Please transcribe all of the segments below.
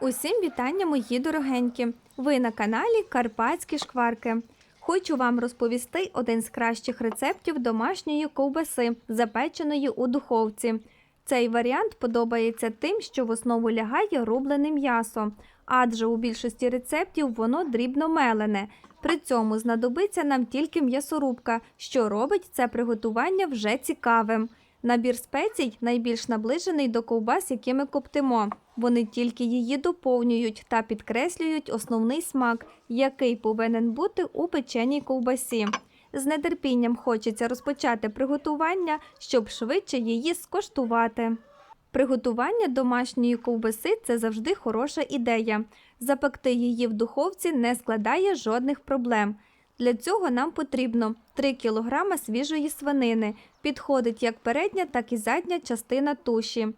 Усім вітання, мої дорогенькі! Ви на каналі Карпатські шкварки. Хочу вам розповісти один з кращих рецептів домашньої ковбаси, запеченої у духовці. Цей варіант подобається тим, що в основу лягає рублене м'ясо, адже у більшості рецептів воно дрібно мелене. При цьому знадобиться нам тільки м'ясорубка, що робить це приготування вже цікавим. Набір спецій найбільш наближений до ковбас, які ми коптимо. Вони тільки її доповнюють та підкреслюють основний смак, який повинен бути у печеній ковбасі. З нетерпінням хочеться розпочати приготування, щоб швидше її скоштувати. Приготування домашньої ковбаси це завжди хороша ідея. Запекти її в духовці не складає жодних проблем. Для цього нам потрібно 3 кг свіжої свинини. Підходить як передня, так і задня частина туші.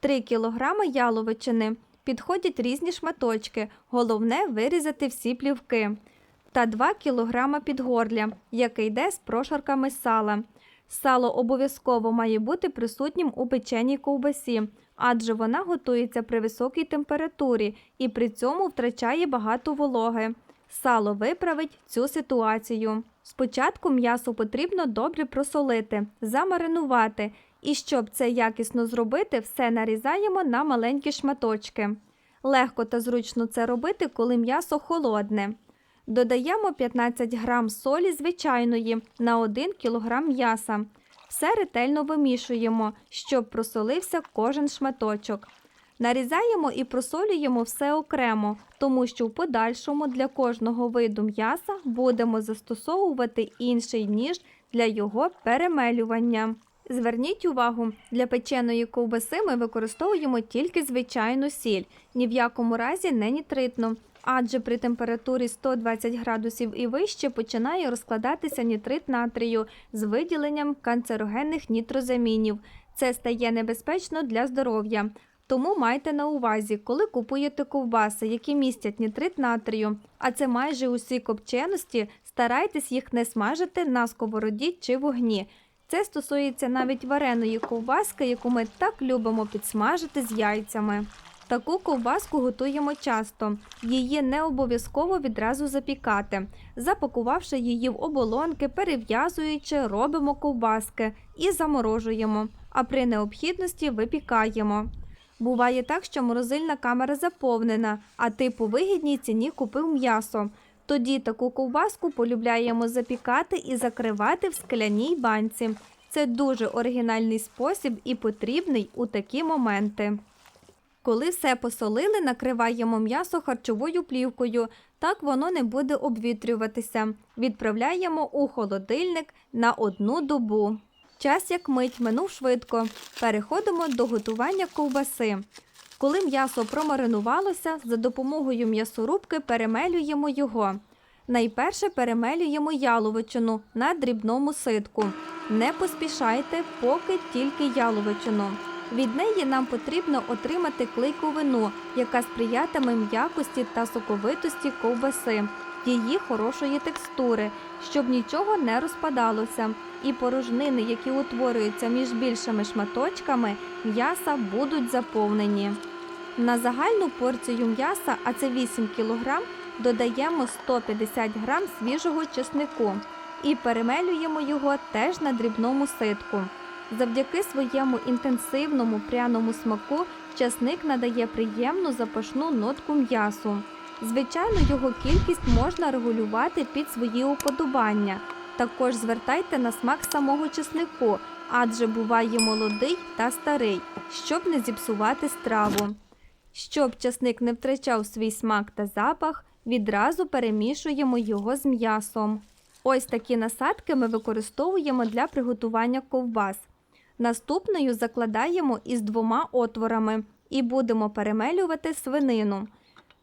3 кг яловичини. Підходять різні шматочки. Головне вирізати всі плівки. Та 2 кг підгорля, яке йде з прошарками сала. Сало обов'язково має бути присутнім у печеній ковбасі, адже вона готується при високій температурі і при цьому втрачає багато вологи. Сало виправить цю ситуацію. Спочатку м'ясо потрібно добре просолити, замаринувати, і щоб це якісно зробити, все нарізаємо на маленькі шматочки. Легко та зручно це робити, коли м'ясо холодне. Додаємо 15 грам солі звичайної на 1 кг м'яса. Все ретельно вимішуємо, щоб просолився кожен шматочок. Нарізаємо і просолюємо все окремо, тому що в подальшому для кожного виду м'яса будемо застосовувати інший ніж для його перемелювання. Зверніть увагу, для печеної ковбаси ми використовуємо тільки звичайну сіль, ні в якому разі не нітритну, адже при температурі 120 градусів і вище починає розкладатися нітрит натрію з виділенням канцерогенних нітрозамінів. Це стає небезпечно для здоров'я. Тому майте на увазі, коли купуєте ковбаси, які містять нітрит натрію, а це майже усі копченості, старайтесь їх не смажити на сковороді чи вогні. Це стосується навіть вареної ковбаски, яку ми так любимо підсмажити з яйцями. Таку ковбаску готуємо часто. Її не обов'язково відразу запікати. Запакувавши її в оболонки, перев'язуючи, робимо ковбаски і заморожуємо, а при необхідності випікаємо. Буває так, що морозильна камера заповнена, а ти по вигідній ціні купив м'ясо. Тоді таку ковбаску полюбляємо запікати і закривати в скляній банці. Це дуже оригінальний спосіб і потрібний у такі моменти. Коли все посолили, накриваємо м'ясо харчовою плівкою, так воно не буде обвітрюватися. Відправляємо у холодильник на одну добу. Час як мить минув швидко. Переходимо до готування ковбаси. Коли м'ясо промаринувалося, за допомогою м'ясорубки перемелюємо його. Найперше перемелюємо яловичину на дрібному ситку. Не поспішайте, поки тільки яловичину. Від неї нам потрібно отримати клейковину, яка сприятиме м'якості та соковитості ковбаси, її хорошої текстури, щоб нічого не розпадалося, і порожнини, які утворюються між більшими шматочками, м'яса будуть заповнені. На загальну порцію м'яса, а це 8 кг, додаємо 150 г свіжого чеснику і перемелюємо його теж на дрібному ситку. Завдяки своєму інтенсивному пряному смаку часник надає приємну запашну нотку м'ясу. Звичайно, його кількість можна регулювати під свої уподобання. Також звертайте на смак самого чеснику, адже буває молодий та старий, щоб не зіпсувати страву. Щоб часник не втрачав свій смак та запах, відразу перемішуємо його з м'ясом. Ось такі насадки ми використовуємо для приготування ковбас. Наступною закладаємо із двома отворами і будемо перемелювати свинину.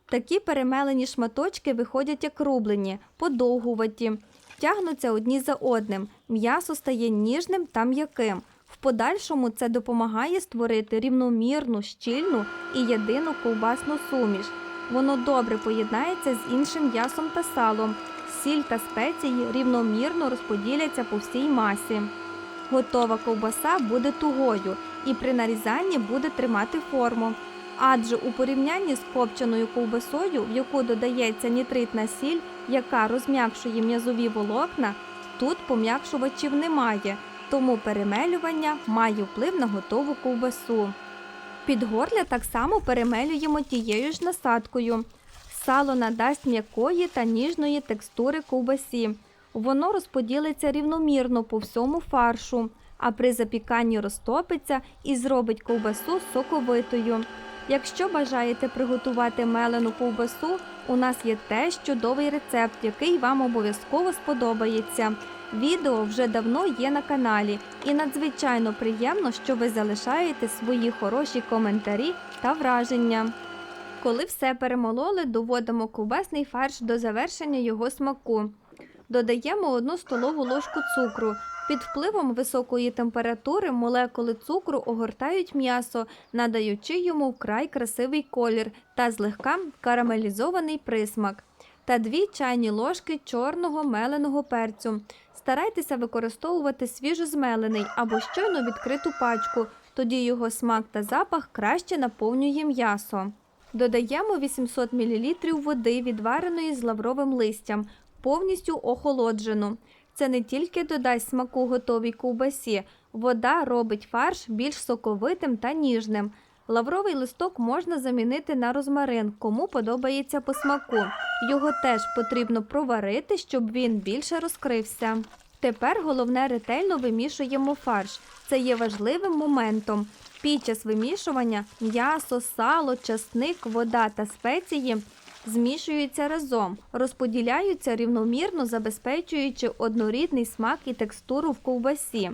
Такі перемелені шматочки виходять як рублені, подовгуваті, тягнуться одні за одним. М'ясо стає ніжним та м'яким. В подальшому це допомагає створити рівномірну, щільну і єдину ковбасну суміш. Воно добре поєднається з іншим м'ясом та салом. Сіль та спеції рівномірно розподіляться по всій масі. Готова ковбаса буде тугою і при нарізанні буде тримати форму. Адже у порівнянні з копченою ковбасою, в яку додається нітритна сіль, яка розм'якшує м'язові волокна, тут пом'якшувачів немає, тому перемелювання має вплив на готову ковбасу. Підгорля так само перемелюємо тією ж насадкою. Сало надасть м'якої та ніжної текстури ковбасі. Воно розподілиться рівномірно по всьому фаршу, а при запіканні розтопиться і зробить ковбасу соковитою. Якщо бажаєте приготувати мелену ковбасу, у нас є теж чудовий рецепт, який вам обов'язково сподобається. Відео вже давно є на каналі, і надзвичайно приємно, що ви залишаєте свої хороші коментарі та враження. Коли все перемололи, доводимо ковбасний фарш до завершення його смаку. Додаємо 1 столову ложку цукру. Під впливом високої температури молекули цукру огортають м'ясо, надаючи йому вкрай красивий колір та злегка карамелізований присмак. Та 2 чайні ложки чорного меленого перцю. Старайтеся використовувати свіжозмелений або щойно відкриту пачку, тоді його смак та запах краще наповнює м'ясо. Додаємо 800 мл води, відвареної з лавровим листям, повністю охолоджену. Це не тільки додасть смаку готовій ковбасі, вода робить фарш більш соковитим та ніжним. Лавровий листок можна замінити на розмарин, кому подобається по смаку. Його теж потрібно проварити, щоб він більше розкрився. Тепер головне ретельно вимішуємо фарш. Це є важливим моментом. Під час вимішування м'ясо, сало, часник, вода та спеції змішуються разом, розподіляються рівномірно, забезпечуючи однорідний смак і текстуру в ковбасі.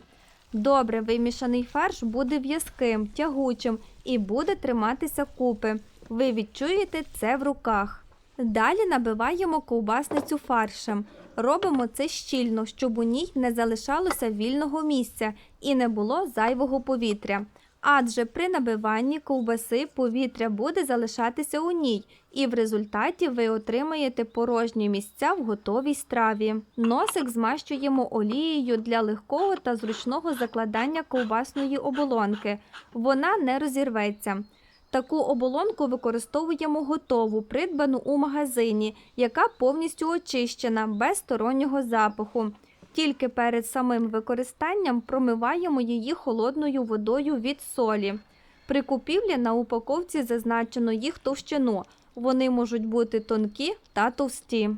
Добре вимішаний фарш буде в'язким, тягучим і буде триматися купи. Ви відчуєте це в руках. Далі набиваємо ковбасницю фаршем. Робимо це щільно, щоб у ній не залишалося вільного місця і не було зайвого повітря. Адже при набиванні ковбаси повітря буде залишатися у ній, і в результаті ви отримаєте порожні місця в готовій страві. Носик змащуємо олією для легкого та зручного закладання ковбасної оболонки. Вона не розірветься. Таку оболонку використовуємо готову, придбану у магазині, яка повністю очищена, без стороннього запаху. Тільки перед самим використанням промиваємо її холодною водою від солі. При купівлі на упаковці зазначено їх товщину. Вони можуть бути тонкі та товсті.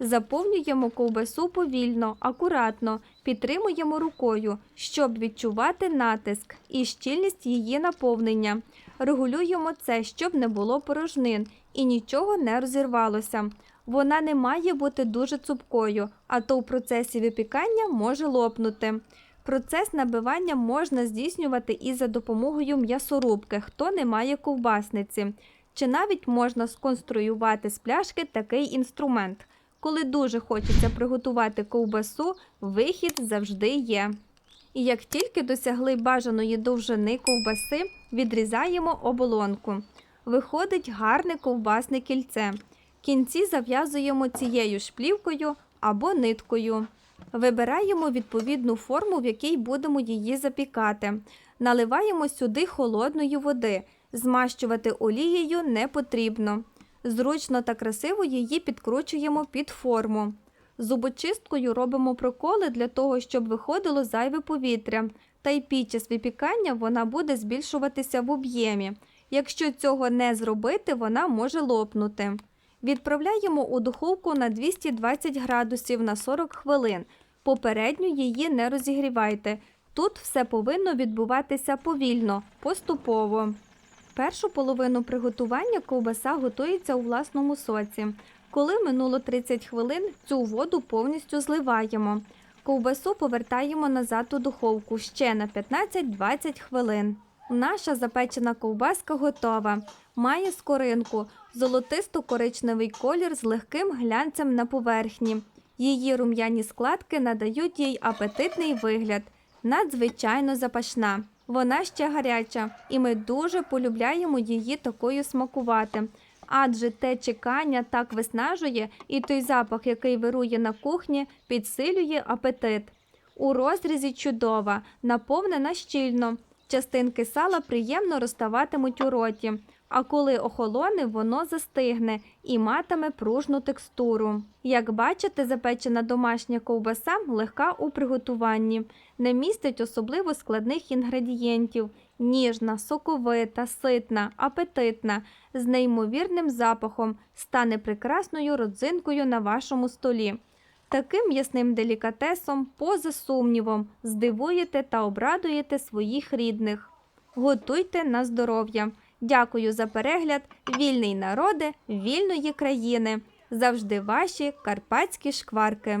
Заповнюємо ковбасу повільно, акуратно, підтримуємо рукою, щоб відчувати натиск і щільність її наповнення. Регулюємо це, щоб не було порожнин і нічого не розірвалося. Вона не має бути дуже цупкою, а то в процесі випікання може лопнути. Процес набивання можна здійснювати і за допомогою м'ясорубки, хто не має ковбасниці. Чи навіть можна сконструювати з пляшки такий інструмент. Коли дуже хочеться приготувати ковбасу, вихід завжди є. І як тільки досягли бажаної довжини ковбаси, відрізаємо оболонку. Виходить гарне ковбасне кільце. Кінці зав'язуємо цією ж плівкою або ниткою. Вибираємо відповідну форму, в якій будемо її запікати. Наливаємо сюди холодної води. Змащувати олією не потрібно. Зручно та красиво її підкручуємо під форму. Зубочисткою робимо проколи для того, щоб виходило зайве повітря, та й під час випікання вона буде збільшуватися в об'ємі. Якщо цього не зробити, вона може лопнути. Відправляємо у духовку на 220 градусів на 40 хвилин. Попередньо її не розігрівайте. Тут все повинно відбуватися повільно, поступово. Першу половину приготування ковбаса готується у власному соці. Коли минуло 30 хвилин, цю воду повністю зливаємо. Ковбасу повертаємо назад у духовку ще на 15-20 хвилин. Наша запечена ковбаска готова. Має скоринку, золотисто-коричневий колір з легким глянцем на поверхні. Її рум'яні складки надають їй апетитний вигляд. Надзвичайно запашна. Вона ще гаряча, і ми дуже полюбляємо її такою смакувати. Адже те чекання так виснажує, і той запах, який вирує на кухні, підсилює апетит. У розрізі чудова, наповнена щільно. Частинки сала приємно розставатимуть у роті, а коли охолоне, воно застигне і матиме пружну текстуру. Як бачите, запечена домашня ковбаса легка у приготуванні, не містить особливо складних інгредієнтів, ніжна, соковита, ситна, апетитна, з неймовірним запахом, стане прекрасною родзинкою на вашому столі. Таким м'ясним делікатесом, поза сумнівом, здивуєте та обрадуєте своїх рідних. Готуйте на здоров'я. Дякую за перегляд. Вільний народи вільної країни. Завжди ваші карпатські шкварки.